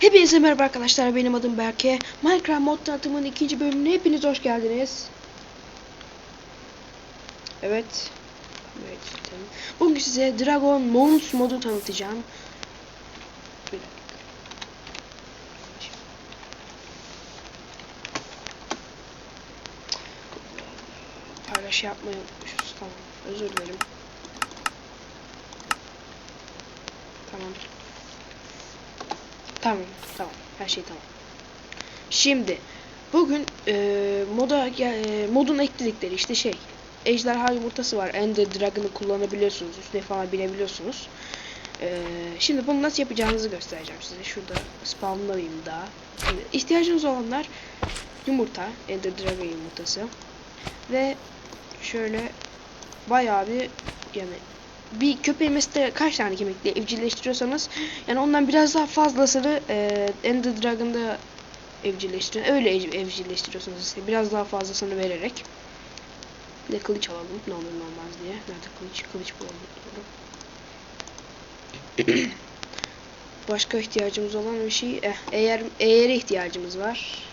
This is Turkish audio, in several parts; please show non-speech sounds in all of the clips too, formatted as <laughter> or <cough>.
Hepinize merhaba arkadaşlar benim adım Berke. Minecraft mod tanıtımının ikinci bölümüne hepiniz hoş geldiniz. Evet. Evet. tamam. Bugün size Dragon Mons modu tanıtacağım. Paylaş yapmayı unutmuşuz. Tamam. Özür dilerim. Tamam. Tamam, tamam. Her şey tamam. Şimdi bugün e, moda e, modun ekledikleri işte şey ejderha yumurtası var. Ender Dragon'ı kullanabiliyorsunuz. Üstüne falan binebiliyorsunuz. E, şimdi bunu nasıl yapacağınızı göstereceğim size. Şurada spawnlayayım daha. Şimdi ihtiyacınız olanlar yumurta, Ender Dragon yumurtası ve şöyle bayağı bir yani bir köpeği mesela kaç tane kemikle evcilleştiriyorsanız yani ondan biraz daha fazlasını e, Ender Dragon'da evcilleştirin. Öyle ev, evcilleştiriyorsunuz işte biraz daha fazlasını vererek. Bir de kılıç alalım ne olur ne olmaz diye. Nerede kılıç? Kılıç bulalım. <coughs> Başka ihtiyacımız olan bir şey. Eh, eğer eğere ihtiyacımız var.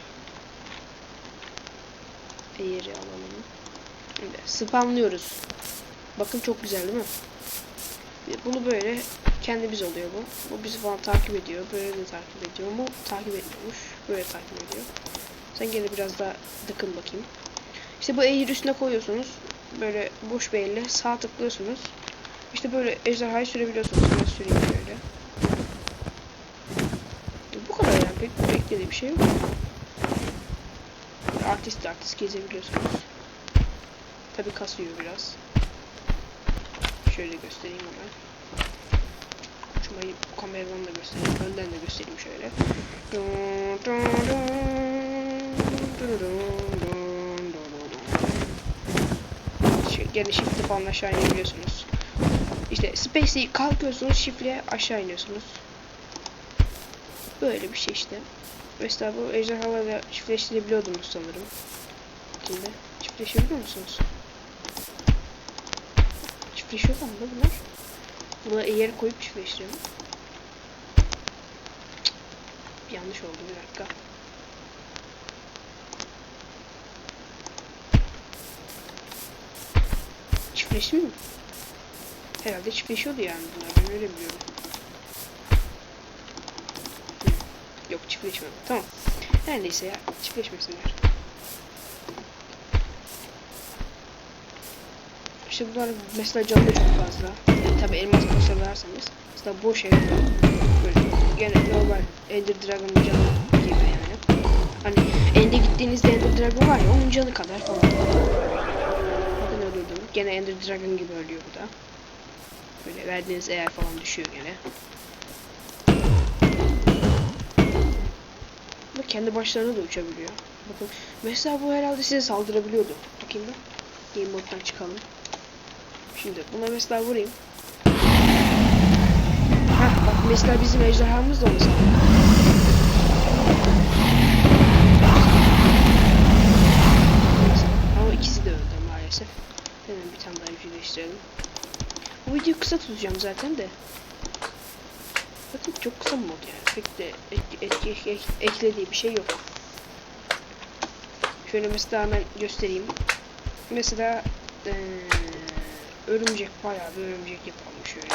Eğeri alalım. Şimdi spamlıyoruz. Bakın çok güzel değil mi? Bunu böyle kendimiz oluyor bu. Bu bizi falan takip ediyor. Böyle de takip ediyor mu? Takip etmiyormuş. Böyle takip ediyor. Sen gene biraz daha dıkın bakayım. İşte bu eğri üstüne koyuyorsunuz. Böyle boş bir elle sağ tıklıyorsunuz. İşte böyle ejderhayı sürebiliyorsunuz. Ben süreyim şöyle. Bu kadar yani. Pek beklediği bir şey yok. Artist artist gezebiliyorsunuz. Tabi kasıyor biraz. Şöyle göstereyim hemen. Uçmayı kameradan da göstereyim. Önden de göstereyim şöyle. Şey, gene shift'le falan aşağı inebiliyorsunuz. İşte space'i kalkıyorsunuz, shift'le aşağı iniyorsunuz. Böyle bir şey işte. Mesela bu ejderhalarla çiftleştirebiliyordunuz sanırım. Şimdi çiftleşebiliyor musunuz? Çiftleşiyor mu da bunlar? Buna eğer koyup çiftleştirelim. Yanlış oldu bir dakika. Çiftleşti mi? Herhalde çiftleşiyordu yani bunlar. Ben öyle biliyorum. Yok çiftleşmedi. Tamam. Her neyse ya. Çiftleşmesinler. İşte bunlar mesela canlı çok fazla. Yani tabi elmas basarlarsanız. Mesela boş evde böyle gene normal Ender Dragon'ın canı gibi yani. Hani Ende gittiğinizde Ender Dragon var ya onun canı kadar falan. Bakın öldürdüm. Gene Ender Dragon gibi ölüyor bu da. Böyle verdiğiniz eğer falan düşüyor gene. Ve kendi başlarına da uçabiliyor. Bakın mesela bu herhalde size saldırabiliyordu. Bakayım ben. Game mode'dan çıkalım. Şimdi buna mesela vurayım. Heh bak mesela bizim ejderhamız da. Neyse, Ama ikisi de öldü maalesef. Hemen bir tane daha evcilleştirelim. Bu videoyu kısa tutacağım zaten de. Bakın çok kısa mod yani. Pek de ek, ek, ek, ek, eklediği bir şey yok. Şöyle mesela hemen göstereyim. Mesela ee, örümcek bayağı bir örümcek yapalım şöyle.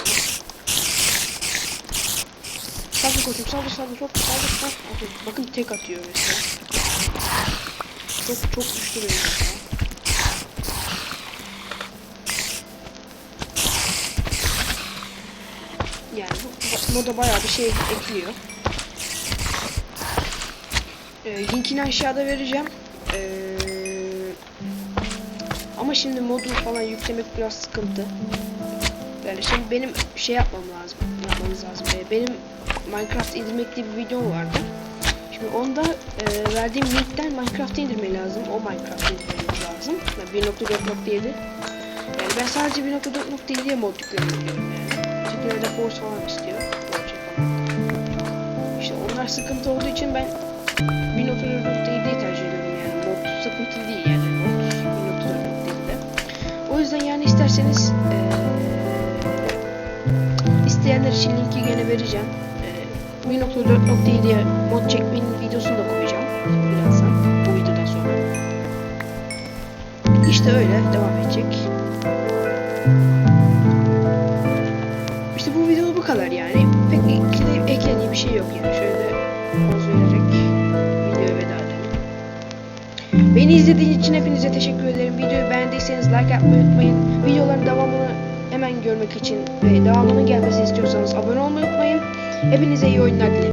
Saldır koçum saldır saldır çok saldır saldır. Bakın tek atıyor mesela. Çok çok güçlü benim mesela. Yani bu moda bayağı bir şey ekliyor. Ee, linkini aşağıda vereceğim. Ee, ama şimdi modu falan yüklemek biraz sıkıntı. Yani şimdi benim şey yapmam lazım. Yapmamız lazım. Ee, benim Minecraft indirmek diye bir videom vardı. Şimdi onda e, verdiğim linkten Minecraft'ı indirmeyi lazım. O Minecraft'ı indirmemiz lazım. Yani 1.4.7 Yani ben sadece 1.4.7'ye mod yükleyebiliyorum yani. Çünkü de force falan istiyor. İşte onlar sıkıntı olduğu için ben 1.4.7'yi isterseniz eee isteyenler için linki gene vereceğim. Eee 1.4.7'ye mod çekmenin videosunu da koyacağım birazdan bu videodan sonra. İşte öyle devam edecek. Beni izlediğiniz için hepinize teşekkür ederim. Videoyu beğendiyseniz like yapmayı unutmayın. Videoların devamını hemen görmek için ve devamının gelmesini istiyorsanız abone olmayı unutmayın. Hepinize iyi oyunlar dilerim.